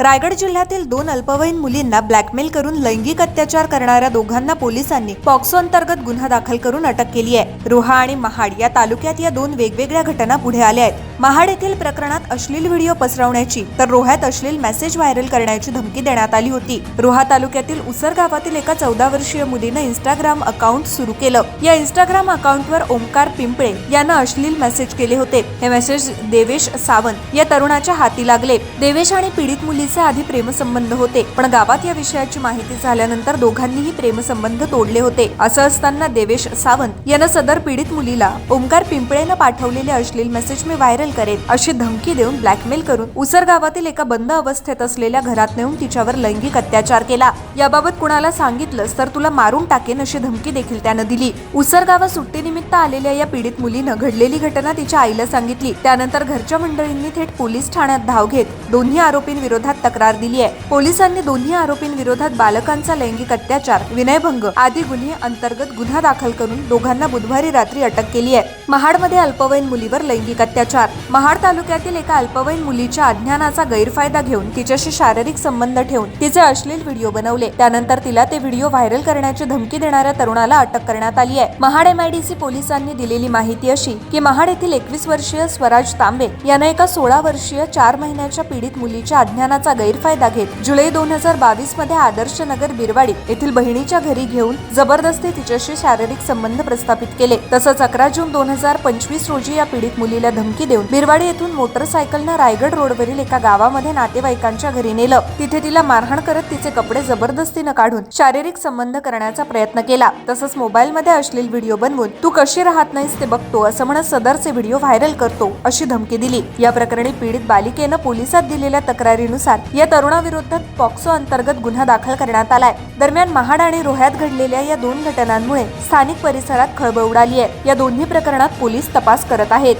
रायगड जिल्ह्यातील दोन अल्पवयीन मुलींना ब्लॅकमेल करून लैंगिक अत्याचार करणाऱ्या दोघांना पोलिसांनी पॉक्सो अंतर्गत गुन्हा दाखल करून अटक केली आहे. रोहा आणि महाड या तालुक्यात या दोन वेगवेगळ्या घटना पुढे आल्या आहेत. महाड येथील प्रकरणात अश्लील व्हिडिओ पसरवण्याची तर रोह्यात अश्लील मेसेज व्हायरल करण्याची धमकी देण्यात आली होती. रोहा तालुक्यातील उसर गावातील एका चौदा वर्षीय मुलीनं इंस्टाग्राम अकाउंट सुरू केलं. या इंस्टाग्राम अकाउंटवर ओमकार पिंपळे यानं अश्लील मेसेज केले होते. हे मेसेज देवेश सावंत या तरुणाच्या हाती लागले. देवेश आणि पीडित मुलीचे आधी प्रेमसंबंध होते पण गावात या विषयाची माहिती झाल्यानंतर दोघांनीही प्रेमसंबंध तोडले होते. असं असताना देवेश सावंत यानं सदर पीडित मुलीला ओमकार पिंपळेनं पाठवलेले अश्लील मेसेज मी व्हायरल करेन अशी धमकी देऊन ब्लॅकमेल करून उसर गावातील एका बंद अवस्थेत असलेल्या घरात नेऊन तिच्यावर लैंगिक अत्याचार केला. याबाबत कुणाला सांगितलंस तर तुला मारून टाकेन अशी धमकी देखील त्यानं दिली. उसर गावात सुट्टीनिमित्त आलेल्या या पीडित मुलीनं घडलेली घटना तिच्या आईला सांगितली. त्यानंतर घरच्या मंडळींनी थेट पोलीस ठाण्यात धाव घेत दोन्ही आरोपींविरोधात तक्रार दिली आहे पोलिसांनी दोन्ही आरोपींविरोधात बालकांचा लैंगिक अत्याचार विनयभंग आदी गुन्हे अंतर्गत गुन्हा दाखल करून दोघांना बुधवारी रात्री अटक केली आहे महाडमध्ये अल्पवयीन मुलीवर लैंगिक अत्याचार. महाड तालुक्यातील एका अल्पवयीन मुलीच्या अज्ञानाचा गैरफायदा घेऊन तिच्याशी शारीरिक संबंध ठेवून तिचे अश्लील व्हिडिओ बनवले. त्यानंतर तिला ते व्हिडिओ व्हायरल करण्याची धमकी देणाऱ्या तरुणाला अटक करण्यात आली आहे महाड एमआयडीसी पोलिसांनी दिलेली माहिती अशी की महाड येथील एकवीस वर्षीय स्वराज तांबे यानं एका सोळा वर्षीय चार महिन्याच्या पीडित मुलीच्या अज्ञानाचा गैरफायदा घेत जुलै दोन हजार बावीसमध्ये आदर्श नगर बिरवाडी येथील बहिणीच्या घरी घेऊन जबरदस्ती तिच्याशी शारीरिक संबंध प्रस्थापित केले. तसंच अकरा जून दोन हजार पंचवीस रोजी या पीडित मुलीला धमकी देऊन बिरवाडी येथून मोटरसायकलनं रायगड रोडवरील एका गावामध्ये नातेवाईकांच्या घरी नेलं. तिथे तिला मारहाण करत तिचे कपडे जबरदस्तीनं काढून शारीरिक संबंध करण्याचा प्रयत्न केला. तसंच मोबाईलमध्ये अश्लील व्हिडिओ बनवून तू कशी राहत नाहीस ते बघतो असं म्हणत सदरचे व्हिडिओ व्हायरल करतो अशी धमकी दिली. या प्रकरणी पीडित बालिकेनं पोलिसात दिलेल्या तक्रारीनुसार या तरुणाविरुद्ध पॉक्सो अंतर्गत गुन्हा दाखल करण्यात आलाय. दरम्यान महाड आणि रोह्यात घडलेल्या या दोन घटनांमुळे स्थानिक परिसरात खळबळ उडाली आहे या दोन्ही प्रकरणात पोलीस तपास करत आहेत.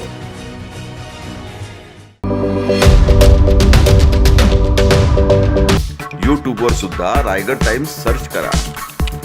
यूट्यूबवर सुद्धा रायगड टाइम्स सर्च करा.